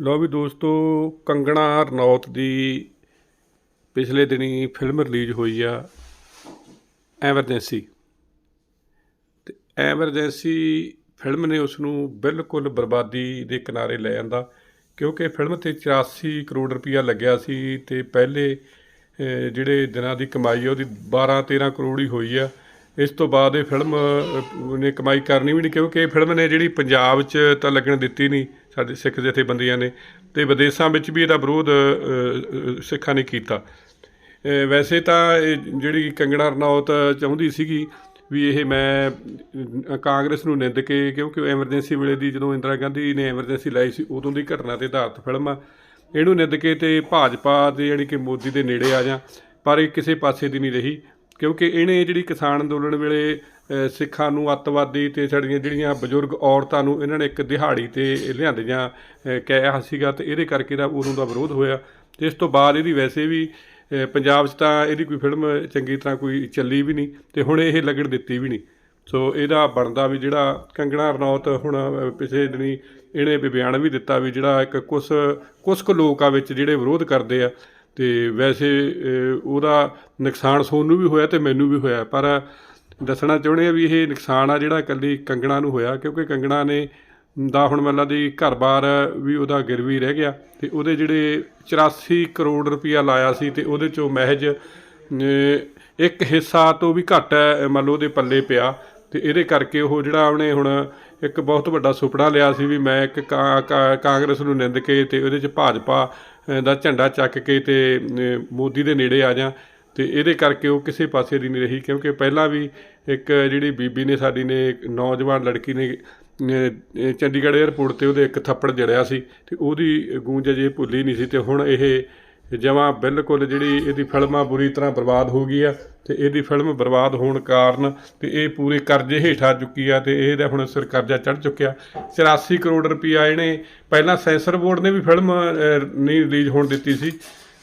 ਲਓ ਵੀ ਦੋਸਤੋ, ਕੰਗਣਾ ਰਣੌਤ ਦੀ ਪਿਛਲੇ ਦਿਨੀ ਫਿਲਮ ਰਿਲੀਜ਼ ਹੋਈ ਆ ਐਮਰਜੈਂਸੀ ਤੇ ਐਮਰਜੈਂਸੀ ਫਿਲਮ ਨੇ ਉਸ ਨੂੰ ਬਿਲਕੁਲ ਬਰਬਾਦੀ ਦੇ ਕਿਨਾਰੇ ਲੈ ਜਾਂਦਾ ਕਿਉਂਕਿ ਫਿਲਮ ਤੇ 84 ਕਰੋੜ ਰੁਪਇਆ ਲੱਗਿਆ ਸੀ ਤੇ ਪਹਿਲੇ ਜਿਹੜੇ ਦਿਨਾਂ ਦੀ ਕਮਾਈ ਆ, ਉਹਦੀ 12 13 ਕਰੋੜ ਹੀ ਹੋਈ ਆ। ਇਸ ਤੋਂ ਬਾਅਦ ਇਹ ਫਿਲਮ ਨੇ ਕਮਾਈ ਕਰਨੀ ਵੀ ਨਹੀਂ, ਕਿਉਂਕਿ ਇਹ ਫਿਲਮ ਨੇ ਜਿਹੜੀ ਪੰਜਾਬ 'ਚ ਤਾਂ ਲੱਗਣ ਦਿੱਤੀ ਨਹੀਂ। ਸਾਡੇ ਸਿੱਖ ਜਥੇਬੰਦੀਆਂ ਨੇ ਤੇ ਵਿਦੇਸ਼ਾਂ ਵਿੱਚ ਵੀ ਇਹਦਾ ਵਿਰੋਧ ਸਿੱਖਾਂ ਨੇ ਕੀਤਾ। ਵੈਸੇ ਤਾਂ ਇਹ ਜਿਹੜੀ ਕੰਗਣਾ ਰਣੌਤ ਚਾਹੁੰਦੀ ਸੀਗੀ ਵੀ ਇਹ ਮੈਂ ਕਾਂਗਰਸ ਨੂੰ ਨਿੰਦ ਕੇ, ਕਿਉਂਕਿ ਐਮਰਜੈਂਸੀ ਵੇਲੇ ਦੀ ਜਦੋਂ ਇੰਦਰਾ ਗਾਂਧੀ ਨੇ ਐਮਰਜੈਂਸੀ ਲਾਈ ਸੀ, ਉਦੋਂ ਦੀ ਘਟਨਾ ਤੇ ਆਧਾਰਿਤ ਫਿਲਮ ਆ। ਇਹਨੂੰ ਨਿੰਦ ਕੇ ਤੇ ਭਾਜਪਾ ਦੇ ਜਿਹੜੀ ਕਿ ਮੋਦੀ ਦੇ ਨੇੜੇ ਆ ਜਾਂ ਪਰ ਇਹ ਕਿਸੇ ਪਾਸੇ ਦੀ ਨਹੀਂ ਰਹੀ। ਕਿਉਂਕਿ ਇਹਨੇ ਜਿਹੜੀ ਕਿਸਾਨ ਅੰਦੋਲਨ ਵੇਲੇ ਸਿੱਖਾਂ ਨੂੰ ਅੱਤਵਾਦੀ ਤੇ ਸਾਡੀਆਂ ਜਿਹੜੀਆਂ ਬਜ਼ੁਰਗ ਔਰਤਾਂ ਨੂੰ ਇਹਨਾਂ ਨੇ ਇੱਕ ਦਿਹਾੜੀ ਤੇ ਲਿਆਂਦੀਆਂ ਕਿਹਾ ਸੀਗਾ ਤੇ ਇਹਦੇ ਕਰਕੇ ਦਾ ਉਦੋਂ ਦਾ ਵਿਰੋਧ ਹੋਇਆ। ਤੇ ਇਸ ਤੋਂ ਬਾਅਦ ਇਹਦੀ ਵੈਸੇ ਵੀ ਪੰਜਾਬ 'ਚ ਤਾਂ ਇਹਦੀ ਕੋਈ ਫਿਲਮ ਚੰਗੀ ਤਰ੍ਹਾਂ ਕੋਈ ਚੱਲੀ ਵੀ ਨਹੀਂ ਤੇ ਹੁਣ ਇਹ ਲੱਗਣ ਦਿੱਤੀ ਵੀ ਨਹੀਂ। ਸੋ ਇਹਦਾ ਬਣਦਾ ਵੀ ਜਿਹੜਾ ਕੰਗਣਾ ਰਣੌਤ ਹੁਣ ਅਹ, ਪਿਛਲੇ ਦਿਨੀ ਇਹਨੇ ਵੀ ਬਿਆਨ ਵੀ ਦਿੱਤਾ ਵੀ ਜਿਹੜਾ ਇੱਕ ਕੁਸ਼ ਕੁਛ ਕੁ ਲੋਕ ਆ ਵਿੱਚ ਜਿਹੜੇ ਵਿਰੋਧ ਕਰਦੇ ਆ ਅਤੇ ਵੈਸੇ ਉਹਦਾ ਨੁਕਸਾਨ ਸੋਨੂੰ ਵੀ ਹੋਇਆ ਅਤੇ ਮੈਨੂੰ ਵੀ ਹੋਇਆ, ਪਰ ਦੱਸਣਾ ਚਾਹੁੰਦੇ ਆ ਵੀ ਇਹ ਨੁਕਸਾਨ ਆ ਜਿਹੜਾ ਇਕੱਲੀ ਕੰਗਣਾ ਨੂੰ ਹੋਇਆ, ਕਿਉਂਕਿ ਕੰਗਣਾ ਨੇ ਦਾ ਹੁਣ ਮਤਲਬ ਦੀ ਘਰ-ਬਾਰ ਵੀ ਉਹਦਾ ਗਿਰਵੀ ਰਹਿ ਗਿਆ ਤੇ ਉਹਦੇ ਜਿਹੜੇ 84 ਕਰੋੜ ਰੁਪਇਆ ਲਾਇਆ ਸੀ ਤੇ ਉਹਦੇ ਚੋਂ ਮਹਿਜ ਇੱਕ ਹਿੱਸਾ ਤੋਂ ਵੀ ਘੱਟ ਮੰਨ ਲਓ ਉਹਦੇ ਪੱਲੇ ਪਿਆ ਤੇ ਇਹਦੇ ਕਰਕੇ ਉਹ ਜਿਹੜਾ ਉਹਨੇ ਹੁਣ ਇੱਕ ਬਹੁਤ ਵੱਡਾ ਸੁਪਨਾ ਲਿਆ ਸੀ ਵੀ ਮੈਂ ਇੱਕ ਕਾ- ਕਾ- ਕਾਂਗਰਸ ਨੂੰ ਨਿੰਦ ਕੇ ਤੇ ਉਹਦੇ ਚ ਭਾਜਪਾ ਦਾ ਝੰਡਾ ਚੱਕ ਕੇ ਤੇ ਮੋਦੀ ਦੇ ਨੇੜੇ ਆ ਜਾ ਤੇ ਇਹਦੇ ਕਰਕੇ ਉਹ ਕਿਸੇ ਪਾਸੇ ਦੀ ਨਹੀਂ ਰਹੀ, ਕਿਉਂਕਿ ਪਹਿਲਾਂ ਵੀ ਇੱਕ ਜਿਹੜੀ ਬੀਬੀ ਨੇ ਸਾਡੀ ਨੇ ਨੌਜਵਾਨ ਲੜਕੀ ਨੇ ਚੰਡੀਗੜ੍ਹ 에ਅਰਪੋਰਟ ਤੇ ਉਹਦੇ ਇੱਕ ਥੱਪੜ ਜੜਿਆ ਸੀ ਤੇ ਉਹਦੀ ਗੂੰਜ ਅਜੇ ਭੁੱਲੀ ਨਹੀਂ ਸੀ ਤੇ ਹੁਣ ਇਹ ਜਮਾਂ ਬਿਲਕੁਲ ਜਿਹੜੀ ਇਹਦੀ ਫਿਲਮ ਆ ਬੁਰੀ ਤਰ੍ਹਾਂ ਬਰਬਾਦ ਹੋ ਗਈ ਆ ਤੇ ਇਹਦੀ ਫਿਲਮ ਬਰਬਾਦ ਹੋਣ ਕਾਰਨ ਤੇ ਇਹ ਪੂਰੇ ਕਰਜ਼ੇ ਹੇਠ ਆ ਚੁੱਕੀ ਆ ਤੇ ਇਹਦਾ ਹੁਣ ਸਿਰ ਕਰਜ਼ਾ ਚੜ ਚੁੱਕਿਆ। 84 ਕਰੋੜ ਰੁਪਇਆ ਇਹਨੇ ਪਹਿਲਾਂ ਸੈਂਸਰ ਬੋਰਡ ਨੇ ਵੀ ਫਿਲਮ ਨਹੀਂ ਰਿਲੀਜ਼ ਹੋਣ ਦਿੱਤੀ ਸੀ।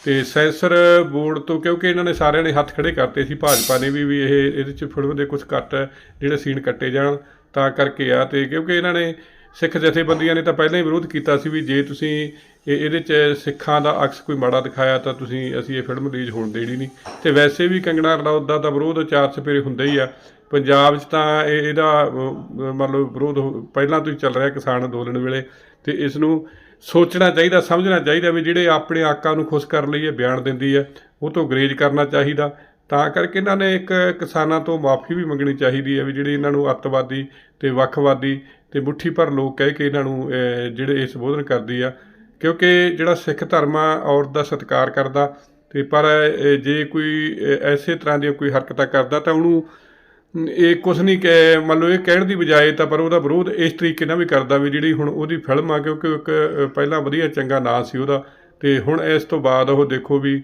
ਤੇ ਸੈਂਸਰ ਬੋਰਡ ਤੋਂ ਕਿਉਂਕਿ ਇਹਨਾਂ ਨੇ ਸਾਰਿਆਂ ਨੇ ਹੱਥ ਖੜੇ ਕਰਤੇ ਸੀ, ਭਾਜਪਾ ਨੇ ਵੀ ਵੀ ਇਹ ਇਹਦੇ ਚ ਫਿਲਮ ਦੇ ਕੁਝ ਕੱਟ ਜਿਹੜੇ ਸੀਨ ਕੱਟੇ ਜਾਣ ਤਾਂ ਕਰਕੇ ਆ ਤੇ ਕਿਉਂਕਿ ਇਹਨਾਂ ਨੇ ਸਿੱਖ ਜਥੇਬੰਦੀਆਂ ਨੇ ਤਾਂ ਪਹਿਲਾਂ ਹੀ ਵਿਰੋਧ ਕੀਤਾ ਸੀ ਵੀ ਜੇ ਤੁਸੀਂ ਇਹ ਇਹਦੇ ਚ ਸਿੱਖਾਂ ਦਾ ਅਕਸ ਕੋਈ ਮਾੜਾ ਦਿਖਾਇਆ ਤਾਂ ਤੁਸੀਂ ਅਸੀਂ ਇਹ ਫਿਲਮ ਰਿਲੀਜ਼ ਹੋਣ ਦੇਣੀ ਨਹੀਂ। ਤੇ ਵੈਸੇ ਵੀ ਕੰਗਣਾ ਰਣੌਤ ਦਾ ਤਾਂ ਵਿਰੋਧ ਚਾਰ ਚਪੇਰੇ ਹੁੰਦਾ ਹੀ ਆ। ਪੰਜਾਬ 'ਚ ਤਾਂ ਇਹ ਇਹਦਾ ਅਹ, ਮੰਨ ਵਿਰੋਧ ਹੋ- ਪਹਿਲਾਂ ਤੋਂ ਹੀ ਚੱਲ ਰਿਹਾ ਕਿਸਾਨ ਅੰਦੋਲਨ ਵੇਲੇ। ਤੇ ਇਸ ਨੂੰ ਸੋਚਣਾ ਚਾਹੀਦਾ ਸਮਝਣਾ ਚਾਹੀਦਾ ਵੀ ਜਿਹੜੇ ਆਪਣੇ ਆਕਾਂ ਨੂੰ ਖੁਸ਼ ਕਰਨ ਲਈ ਇਹ ਬਿਆਨ ਦਿੰਦੀ ਹੈ ਉਹ ਤੋਂ ਗਰੇਜ ਕਰਨਾ ਚਾਹੀਦਾ। ਤਾਂ ਕਰਕੇ ਇਹਨਾਂ ਨੇ ਇੱਕ ਕਿਸਾਨਾਂ ਤੋਂ ਮਾਫੀ ਵੀ ਮੰਗਣੀ ਚਾਹੀਦੀ ਹੈ ਵੀ ਜਿਹੜੇ ਇਹਨਾਂ ਨੂੰ ਅੱਤਵਾਦੀ ਤੇ ਵੱਖਵਾਦੀ ਤੇ ਮੁੱਠੀ ਭਰ ਲੋਕ ਕਹਿ ਕੇ ਇਹਨਾਂ ਨੂੰ ਜਿਹੜੇ ਇਹ ਸੰਬੋਧਨ ਕਰਦੀ ਆ ਕਿਉਂਕਿ ਜਿਹੜਾ ਸਿੱਖ ਧਰਮ ਆ ਔਰਤ ਦਾ ਸਤਿਕਾਰ ਕਰਦਾ ਤੇ ਪਰ ਜੇ ਕੋਈ ਅਹ, ਐਸੇ ਤਰ੍ਹਾਂ ਦੀਆਂ ਕੋਈ ਹਰਕਤਾਂ ਕਰਦਾ ਤਾਂ ਉਹਨੂੰ ਇਹ ਕੁਛ ਨਹੀਂ ਕਹਿ ਮੰਨ ਲਓ ਇਹ ਕਹਿਣ ਦੀ ਬਜਾਏ ਤਾਂ ਪਰ ਉਹਦਾ ਵਿਰੋਧ ਇਸ ਤਰੀਕੇ ਨਾਲ ਵੀ ਕਰਦਾ ਵੀ ਜਿਹੜੀ ਹੁਣ ਉਹਦੀ ਫਿਲਮ ਆ ਕਿਉਂਕਿ ਇੱਕ ਪਹਿਲਾਂ ਵਧੀਆ ਚੰਗਾ ਨਾਂ ਸੀ ਉਹਦਾ ਤੇ ਹੁਣ ਇਸ ਤੋਂ ਬਾਅਦ ਉਹ ਦੇਖੋ ਵੀ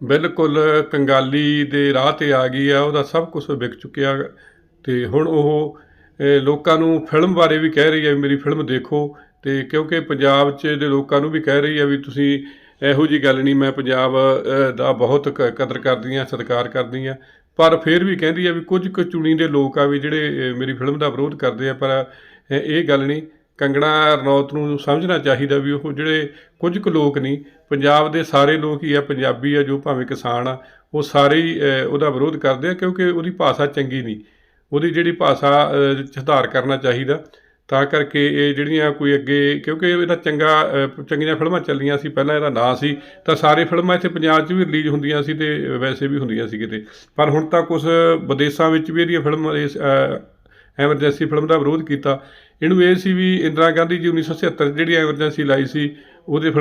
ਬਿਲਕੁਲ ਕੰਗਾਲੀ ਦੇ ਰਾਹ ਤੇ ਆ ਗਈ ਆ ਉਹਦਾ ਸਭ ਕੁਝ ਵਿਕ ਚੁੱਕਿਆ ਤੇ ਹੁਣ ਉਹ ਲੋਕਾਂ ਨੂੰ ਫਿਲਮ ਬਾਰੇ ਵੀ ਕਹਿ ਰਹੀ ਹੈ ਵੀ ਮੇਰੀ ਫਿਲਮ ਦੇਖੋ ਤੇ ਕਿਉਂਕਿ ਪੰਜਾਬ 'ਚ ਦੇ ਲੋਕਾਂ ਨੂੰ ਵੀ ਕਹਿ ਰਹੀ ਹੈ ਵੀ ਤੁਸੀਂ ਇਹੋ ਜੀ ਗੱਲ ਨਹੀਂ, ਮੈਂ ਪੰਜਾਬ ਦਾ ਬਹੁਤ ਕ- ਕਦਰ ਕਰਦੀ ਆ ਸਤਿਕਾਰ ਕਰਦੀ ਆ ਪਰ ਫਿਰ ਵੀ ਕਹਿੰਦੀ ਆ ਵੀ ਕੁਝ ਕੁ ਚੁਣੀ ਦੇ ਲੋਕ ਆ ਵੀ ਜਿਹੜੇ ਮੇਰੀ ਫਿਲਮ ਦਾ ਵਿਰੋਧ ਕਰਦੇ ਆ, ਪਰ ਇਹ ਗੱਲ ਨਹੀਂ। ਕੰਗਣਾ ਰਣੌਤ ਨੂੰ ਸਮਝਣਾ ਚਾਹੀਦਾ ਵੀ ਉਹ ਜਿਹੜੇ ਕੁਝ ਕੁ ਲੋਕ ਨਹੀਂ, ਪੰਜਾਬ ਦੇ ਸਾਰੇ ਲੋਕ ਹੀ ਆ, ਪੰਜਾਬੀ ਆ, ਜੋ ਭਾਵੇਂ ਕਿਸਾਨ ਆ, ਉਹ ਸਾਰੇ ਹੀ ਉਹਦਾ ਵਿਰੋਧ ਕਰਦੇ ਆ ਕਿਉਂਕਿ ਉਹਦੀ ਭਾਸ਼ਾ ਚੰਗੀ ਨਹੀਂ। ਉਹਦੀ ਜਿਹੜੀ ਭਾਸ਼ਾ ਸੁਧਾਰ ਕਰਨਾ ਚਾਹੀਦਾ। ਤਾਂ ਕਰਕੇ ਇਹ ਜਿਹੜੀਆਂ ਕੋਈ ਅੱਗੇ, ਕਿਉਂਕਿ ਇਹਦਾ ਚੰਗਾ ਚੰਗੀਆਂ ਫਿਲਮਾਂ ਚੱਲੀਆਂ ਸੀ, ਪਹਿਲਾਂ ਇਹਦਾ ਨਾਂ ਸੀ, ਤਾਂ ਸਾਰੇ ਫਿਲਮਾਂ ਇੱਥੇ ਪੰਜਾਬ 'ਚ ਵੀ ਰਿਲੀਜ਼ ਹੁੰਦੀਆਂ ਸੀ ਤੇ ਵੈਸੇ ਵੀ ਹੁੰਦੀਆਂ ਸੀ ਕਿਤੇ। ਪਰ ਹੁਣ ਤਾਂ ਕੁਝ ਵਿਦੇਸ਼ਾਂ ਵਿੱਚ ਵੀ ਇਹਦੀਆਂ ਫਿਲਮਾਂ, ਇਸ ਐਮਰਜੈਂਸੀ ਫਿਲਮ ਦਾ ਵਿਰੋਧ ਕੀਤਾ। ਇਹਨੂੰ ਇਹ ਸੀ ਵੀ ਇੰਦਰਾ ਗਾਂਧੀ ਜੀ 1977 ਜਿਹੜੀ ਐਮਰਜੈਂਸੀ ਲਾਈ ਸੀ, ਉਹਦੇ ਫਿਲਮ